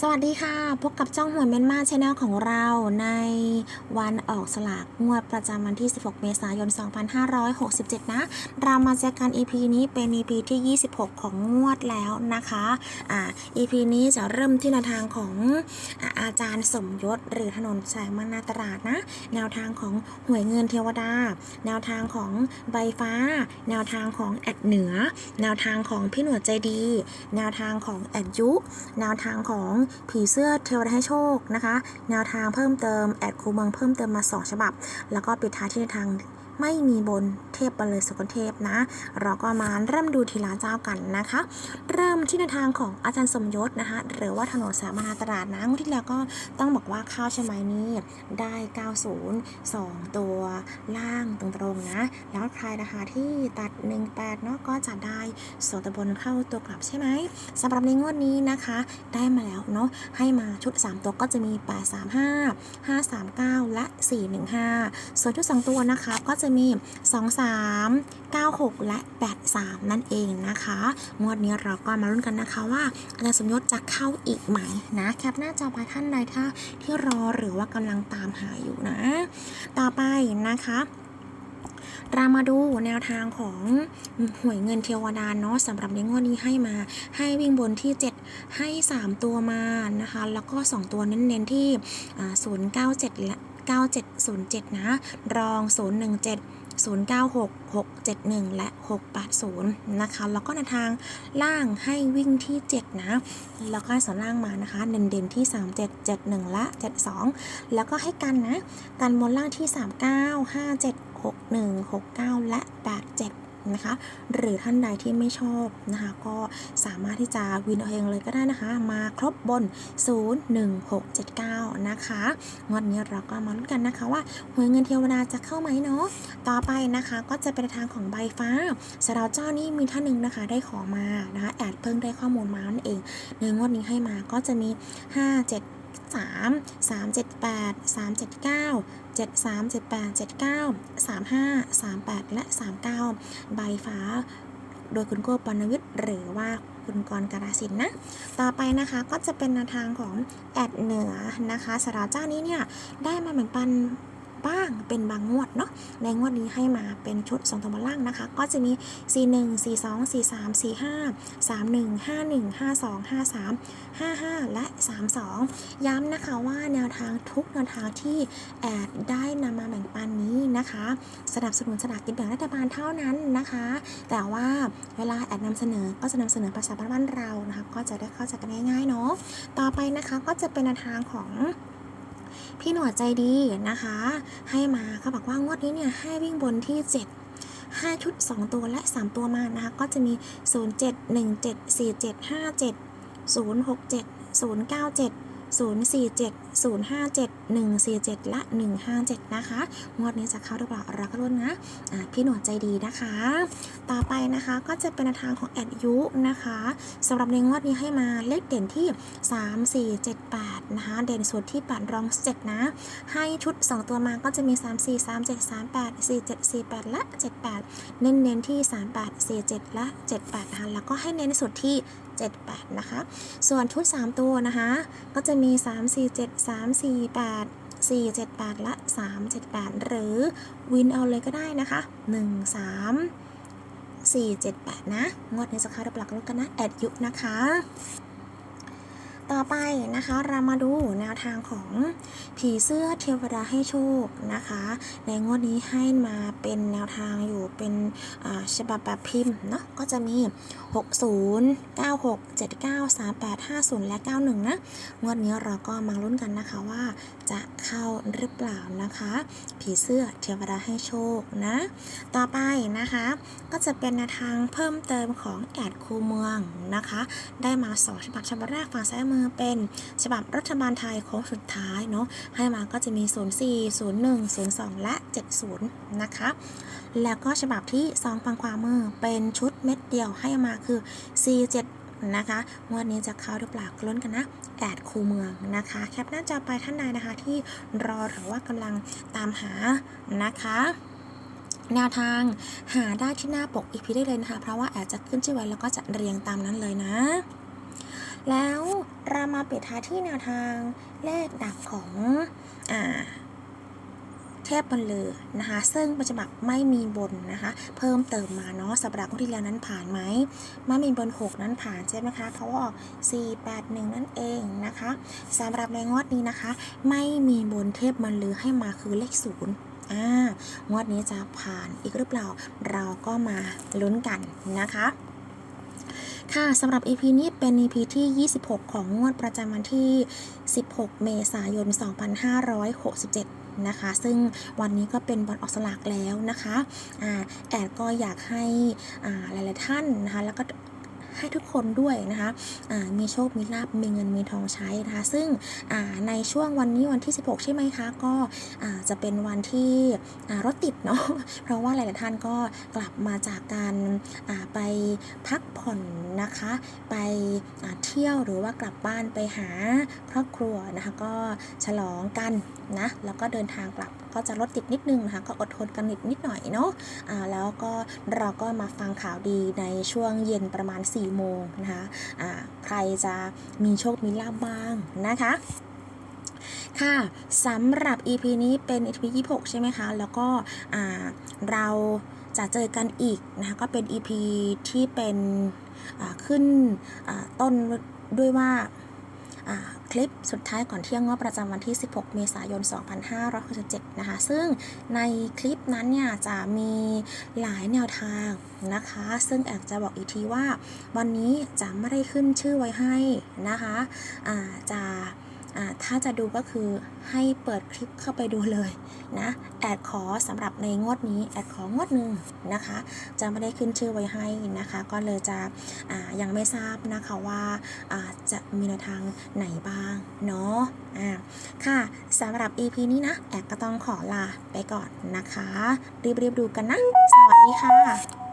สวัสดีค่ะ พบกับจ้องหวยเมนมาชแนลของเราในวันออกสลากงวดประจำวันที่ 16 เมษายน 2567 นะ เรามาเจอกัน EP นี้เป็น EP ที่ 26 ของงวดแล้วนะคะอ่า EP นี้จะเริ่มที่แนวทางของอาอาจารย์สมยศ หรือถนนแสงมนาตราดนะ แนวทางของหวยเงินเทวดา แนวทางของใบฟ้า แนวทางของแอดเหนือ แนวทางของพี่หนวดใจดี แนวทางของแอดยุ แนวทางของผีเสื้อเทวดาให้โชคนะคะ แนวทางเพิ่มเติมแอดคูเมืองเพิ่มเติมมา 2 ฉบับ แล้วก็ปิดท้ายที่แนวทาง ไม่มีบนเทพไปเลยสกลเทพนะ เราก็มาเริ่มดูทีละเจ้ากันนะคะ เริ่มที่แนทางของอาจารย์สมยศนะคะ หรือว่าถนนสามนาตราดนะงวดที่แล้วก็ต้องบอกว่าข้าวใช่ไหมนี่ได้ 90 2 ตัวล่างตรงๆนะ แล้วใครนะคะที่ตัด 18เนาะก็จะได้สตบนเข้าตัวกลับใช่ไหมสำหรับในงวดนี้นะคะ ได้มาแล้วเนาะให้มาชุด 3 ตัวก็จะมี 835 539 และ 415 ส่วนชุด 2 ตัวนะคะก็จะมี 23 96 และ 83 นั่นเองนะคะ งวดนี้เราก็มาลุ้นกันนะคะว่าอาจารย์สมยศจะเข้าอีกไหมนะแคปหน้าจอไปท่านใดถ้าที่รอหรือว่ากำลังตามหาอยู่นะ ต่อไปนะคะเรามาดูแนวทางของหวยเงินเทวดาเนาะสำหรับในงวดนี้ให้มา ให้วิ่งบนที่ 7 ให้ 3 ตัวมานะคะ แล้วก็ 2 ตัวเน้นๆที่อ่า097และ 9707 นะ รอง 017 096 671 และ 680 นะคะ แล้วก็ในทางล่างให้วิ่งที่ 7 นะ แล้วก็ส่วนล่างมานะคะ เด่นๆที่ 37 71 และ 72 แล้วก็ให้กันนะ กันบนล่างที่ 39 57 61 69 และ 87 นะคะ หรือท่านใดที่ไม่ชอบนะคะ ก็สามารถที่จะวินเอาเองเลยก็ได้นะคะ มาครบบน 01679 นะคะงวดนี้เราก็มาลุ้นกันนะคะว่าหวยเงินเทวดาจะเข้าไหมเนาะต่อไปนะคะก็จะเป็นทางของใบฟ้าสาราวเจ้านี่มีท่านหนึ่งนะคะได้ขอมานะคะแอดเพิ่งได้ข้อมูลมานั่นเองในงวดนี้ให้มาก็จะมี 5 7 3 3 7 8 3 7 9 7 3 7 8 7 9 3 5 3 8 และ 39 ใบฟ้า โดยคุณโก้ปนวิทย์หรือว่าคุณกรการาสินนะ ต่อไปนะคะก็จะเป็นแนวทางของแอดเหนือนะคะสาราวเจ้านี้เนี่ยได้มาเหมือนปัน บ้างเป็นบางงวดเนาะในงวดนี้ให้มาเป็นชุด2ตัวบนล่างนะคะ ก็จะมี 41 42 43 45 31 51 52 53 55 และ 32 ย้ำนะคะว่าแนวทางทุกแนวทางที่แอดได้นำมาแบ่งปันนี้นะคะ สนับสนุนสลากกินแบ่งรัฐบาลเท่านั้นนะคะ แต่ว่าเวลาแอดนำเสนอก็จะนำเสนอภาษาบ้านเรานะคะ ก็จะได้เข้าใจกันง่ายๆเนาะต่อไปนะคะก็จะเป็นแนวทางของ พี่หนวดใจดีนะคะ ให้มาเขาบอกว่างวดนี้เนี่ยให้วิ่งบนที่ 7 5 ชุด 2 ตัวและ 3 ตัวมานะคะ ก็จะมี 0 7 1 7 4 7 5 7 0 6 7 0 9 7 0 4 7 0 5 7 1 4 7 และ 157 นะคะ งวดนี้จะเข้าหรือเปล่าเราก็รุ้นนะอ่าพี่หนวดใจดีนะคะ ต่อไปนะคะก็จะเป็นแนวทางของแอดยุนะคะสำหรับในงวดนี้ให้มาเลขเด่นที่ 3 4 7 8 นะคะ เด่นสุดที่ 8 รอง 7 นะ ให้ชุด 2 ตัวมาก็จะมี 3 4 3 7 3 8 4 7 4 8 และ 78 เน้นเน้นที่ 3 8 4 7 และ 78 นะคะ แล้วก็ให้เน้นสุดที่ 78 นะคะ ส่วนชุด 3 ตัวนะคะ ก็จะมี 3 4 7 3 4 8 4 7 8 และ 3 7 8 หรือวินเอาเลยก็ได้นะคะ 1 3 4 7 8 นะ งวดนี้จะเข้าดับหลักรถกันนะ แอดยุนะคะ ต่อไปนะคะเรามาดูแนวทางของผีเสื้อเทวดาให้โชคนะคะ ในงวดนี้ให้มาเป็นแนวทางอยู่เป็นฉบับแบบพิมพ์เนาะก็จะมี 60 96 79 38 50 และ 91 นะ งวดนี้เราก็มาลุ้นกันนะคะว่า จะเข้าหรือเปล่านะคะ ผีเสื้อเทวดาให้โชคนะ ต่อไปนะคะ ก็จะเป็นแนวทางเพิ่มเติมของแอดคูเมืองนะคะ ได้มาสองฉบับฉบับแรกฝั่งซ้ายมือเป็นฉบับรัฐบาลไทยโค้งสุดท้ายเนาะให้มาก็จะมี 04 01 02 และ 70 นะคะ แล้วก็ฉบับที่2ฝั่งขวามือเป็นชุดเม็ดเดียวให้มาคือ 47 นะคะงวดนี้จะเข้าหรือเปล่าลุ้นกันนะแอดคูเมืองนะคะ แคปหน้าจอไปท่านใดนะคะ ที่รอหรือว่ากำลังตามหานะคะแนวทางหาได้ที่หน้าปกอีพีได้เลยนะคะ เพราะว่าแอดจะขึ้นชื่อไว้แล้วก็จะเรียงตามนั้นเลยนะ แล้วเรามาปิดท้ายที่แนวทางเลขดับของอ่า เทพบรรลือนะคะ ซึ่งปัจจุบันไม่มีบนนะคะ เพิ่มเติมมาเนาะสัปดาห์ที่แล้วนั้นผ่านไหมไม่มีบน 6 นั้นผ่านใช่ไหมคะเพราะว่าออก 4 8 1 นั่นเองนะคะสำหรับในงวดนี้นะคะ ไม่มีบนเทพบรรลือให้มาคือเลขศูนย์อ่างวดนี้จะผ่านอีกหรือเปล่า เราก็มาลุ้นกันนะคะ ค่ะสำหรับ EP นี้เป็น EP ที่ 26 ของงวดประจำวันที่ 16 เมษายน 2567นะคะซึ่งวันนี้ก็เป็นวันออกสลากแล้วนะคะอแอดก็อยากให้หลาย ๆ ท่านนะคะแล้วก็ ให้ทุกคนด้วยนะคะมีโชคมีลาบมีเงินมีทองใช้นะคะ ซึ่งในช่วงวันนี้วันที่ 16 ใช่ไหมคะ ก็จะเป็นวันที่รถติดเนาะเพราะว่าหลายๆท่านก็กลับมาจากการไปพักผ่อนนะคะ ไปเที่ยวหรือว่ากลับบ้านไปหาครอบครัวนะคะ ก็ฉลองกันนะแล้วก็เดินทางกลับ ก็จะรถติดนิดนึงนะคะก็อดทนกันนิดนิดหน่อยเนาะอ่าแล้วก็เราก็มาฟังข่าวดีในช่วงเย็นประมาณ4โมงนะคะอ่าใครจะมีโชคมีลาบบ้างนะคะค่ะสำหรับ EP นี้เป็น EP 26 ใช่ไหมคะ แล้วก็เราจะเจอกันอีกนะคะก็เป็น EP ที่เป็นขึ้นต้นด้วยว่า คลิปสุดท้ายก่อนเที่ยงงบประจำวันที่ 16 เมษายน 2567 นะคะ ซึ่งในคลิปนั้นเนี่ยจะมีหลายแนวทางนะคะ ซึ่งแอบจะบอกอีกทีว่า วันนี้จะไม่ได้ขึ้นชื่อไว้ให้นะคะะจะ ถ้าจะดูก็คือให้เปิดคลิปเข้าไปดูเลยนะแอดขอสำหรับในงวดนี้แอดของวดหนึ่งนะคะ จะไม่ได้ขึ้นชื่อไว้ให้นะคะ ก็เลยจะยังไม่ทราบนะคะว่าจะมีแนวทางไหนบ้างเนาะอ่าค่ะสำหรับ EP นี้นะแอดก็ต้องขอลาไปก่อนนะคะ รีบๆดูกันนะ สวัสดีค่ะ